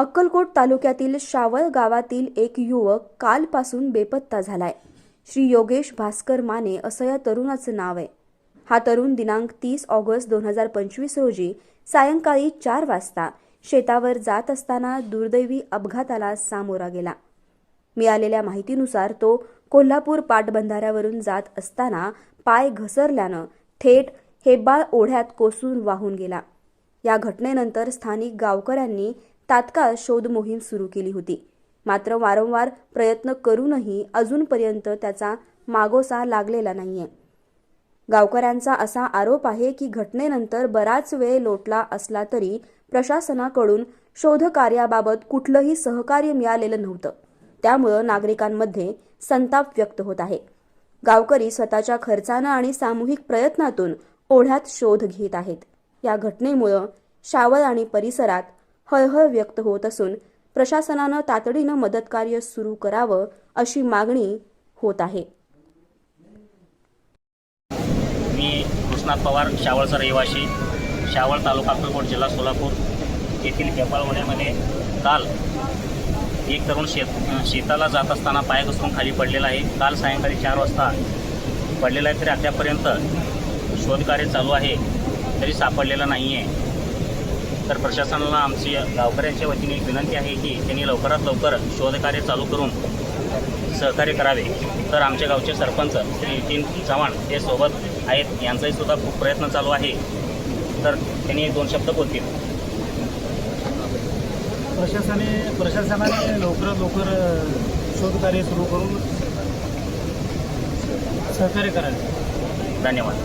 अक्कलकोट तालुक्यातील शावळ गावातील एक युवक कालपासून बेपत्ता झालाय. श्री योगेश भास्कर माने असं या तरुणाचं नाव आहे. हा तरुण दिनांक तीस ऑगस्ट दोन हजार पंचवीस रोजी सायंकाळी चार वाजता शेतावर जात असताना दुर्दैवी अपघाताला सामोरा गेला. मिळालेल्या माहितीनुसार तो कोल्हापूर पाटबंधाऱ्यावरून जात असताना पाय घसरल्यानं थेट हेब्बाळ ओढ्यात कोसळून वाहून गेला. या घटनेनंतर स्थानिक गावकऱ्यांनी तात्काळ शोध मोहीम सुरू केली होती. मात्र वारंवार प्रयत्न करूनही अजूनपर्यंत त्याचा मागोसा लागलेला नाहीये. गावकऱ्यांचा असा आरोप आहे की घटनेनंतर बराच वेळ लोटला असला तरी प्रशासनाकडून शोधकार्याबाबत कुठलंही सहकार्य मिळालेलं नव्हतं. त्यामुळं नागरिकांमध्ये संताप व्यक्त होत आहे. गावकरी स्वतःच्या खर्चानं आणि सामूहिक प्रयत्नातून ओढ्यात शोध घेत आहेत. या घटनेमुळं शावळ आणि परिसरात हळहळ व्यक्त होत असून प्रशासनानं तातडीनं मदतकार्य सुरू करावं अशी मागणी होत आहे. मी कृष्णात पवार शावळचा रहिवासी शावळ तालुका अक्कलकोट जिल्हा सोलापूर येथील हेपाळवण्यामध्ये काल एक तरुण शेत शेताला जात असताना पाय घसरून खाली पडलेला आहे. काल सायंकाळी चार वाजता पडलेला आहे तरी अद्यापर्यंत शोधकार्य चालू आहे तरी सापडलेलं नाही आहे तर प्रशासनाला आमची गावकऱ्यांच्या वतीने एक विनंती आहे की त्यांनी लवकरात लवकर शोधकार्य चालू करून सहकार्य करावे. तर आमच्या गावचे सरपंच श्री नितीन चव्हाण हे सोबत आहेत. यांचाही सुद्धा खूप प्रयत्न चालू आहे. तर त्यांनी दोन शब्द बोलतील. प्रशासनाने प्रशासनाने लवकरात लवकर शोधकार्य सुरू करून सहकार्य करावे. धन्यवाद.